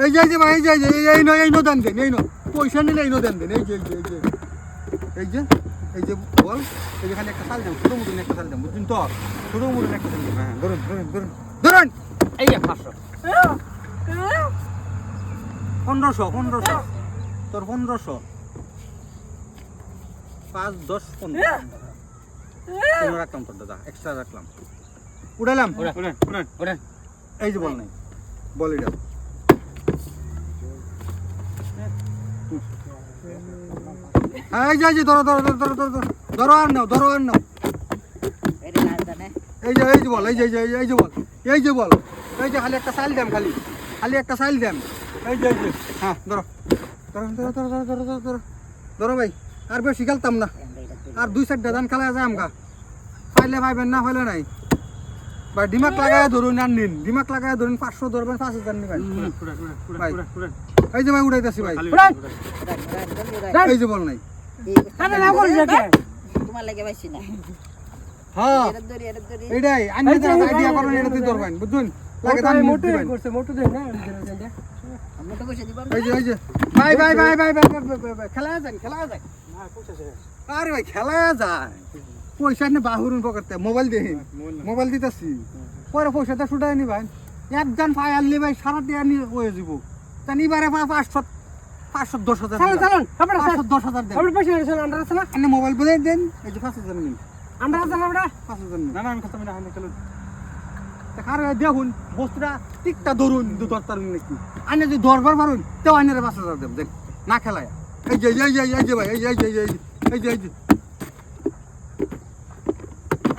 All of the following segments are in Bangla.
এই যে এই যে ভাই এই যে এই যে এই- নো এই নো দেন দেন এই নো। পয়সা নিলে এই নো দেন দেন। এই যে এই যে এই যে। এই যে এই যে বল এই যে খালি একটা সাল দেন ছোটো মতন একটা সাল দেন বুঝছেন তো? ছোটো মতন একটা সাল দেন। হ্যাঁ ধরুন ধরুন ধরুন। ধরুন! এই যে পাঁচশো। পনেরোশো পনেরোশো। তোর পনেরোশো। পাঁচ দশ পনেরো। পনেরো রাখলাম তোর দাদা এক্সট্রা রাখলাম। উড়ালাম উড়ান উড়ান এই যে বল নাই বল এটা এই যে এই যে ধরো ধরো ধরো ধরো ধরো ধরো ধরো আর নাও ধরো আর নাও এই যে এই যে বল এই যে এই যে এই যে বল এই যে বল এই যে খালি একটা সাইল দেন খালি খালি একটা সাইল দেন এই যে এই যে হ্যাঁ ধরো ধরো ধরো ধরো ধরো ধরো ধরো ধরো ভাই আর বেশি খেলতাম না আর দুই চারটা দান খেলা যায় আমগা পাইলে পাইবেন না হইলে নাই ভাই ডিমাক লাগায় ধরুন আর নিন ডিমাক লাগায় ধরুন পাঁচশো ধরবেন পাঁচ হাজার নিবেন ভাই এই যে ভাই উড়াইতেছি ভাই এই যে বল নাই হ্যাঁ। ভাই খেলা যায়। নে মোবাইল দেহিন মোবাইল দিতেছি। পরে পয়সাটা শুটাই নি ভাই। একজন পায়ার লি ভাই সারা দিয়ে নিয়ে হয়ে যাব তা নিবারে পাঁচশো পাঁচশো দশ হাজার চালুন, পাঁচশো দশ হাজার দেন। আপনার পয়সা নিয়েছেন, আমরা আছে না? আপনি মোবাইল বলে দেন। এই যে পাঁচ হাজার নিন। আমরা আছে না, আমরা? পাঁচ হাজার নিন। না না আমি কথা না আমি চলুন। আর দেখুন বস্তুটা টিকটা ধরুন দু দশ তার নাকি? আনে যদি দরবার পারুন তেও আইনের পাঁচ হাজার দেব দেখ না খেলায়। এই যে এই যে এই যে ভাই এই যে এই যে এই যে এই যে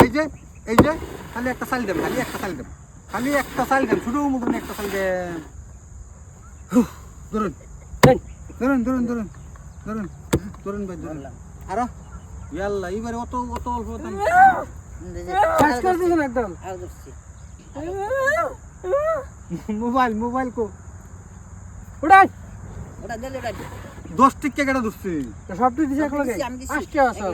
এই যে। এই যে খালি একটা সাল দেব খালি একটা সাল দেব খালি একটা সাল দেব শুধু মতন একটা দেব হুঁ, ধরুন। দেন। ধরুন ধরুন ধরুন ধরুন ধরুন ভাই ধরুন। আরও। ইয়াল্লা এবারে অত অত অল্প দাম। শেষ করে দিয়েছেন একদম। মোবাইল মোবাইল কো। উড়ান। ওটা দিলে ওটা। দশ টিকা কেটে তো সবটি দিছে এক লগে? আজকে আছে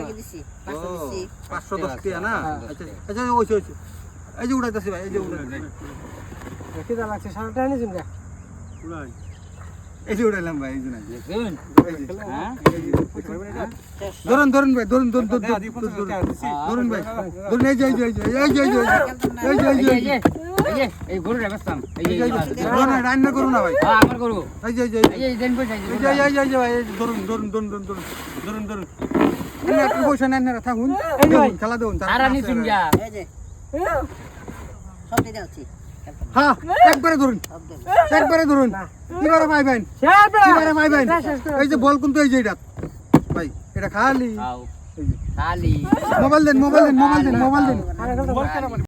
পাঁচশো দশ টিকা না? হ্যাঁ। আচ্ছা আচ্ছা ওইছে ওইছে। এই যে উড়াইতেছি ভাই এই যে উড়াইতেছি খিদা লাগছে, সারা টাকা নিয়েছেন কে? রান্না না ভাই পয়সা নেন থাকুন খেলা দেবেন সব দিয়ে হ্যাঁ একবারে ধরুন। একবারে ধরুন। এবারে পাইবেন। এবারে পাইবেন এই যে বল কিন্তু এই যে এটা। ভাই এটা খালি। খালি। মোবাইল দেন মোবাইল দেন মোবাইল দেন মোবাইল দেন।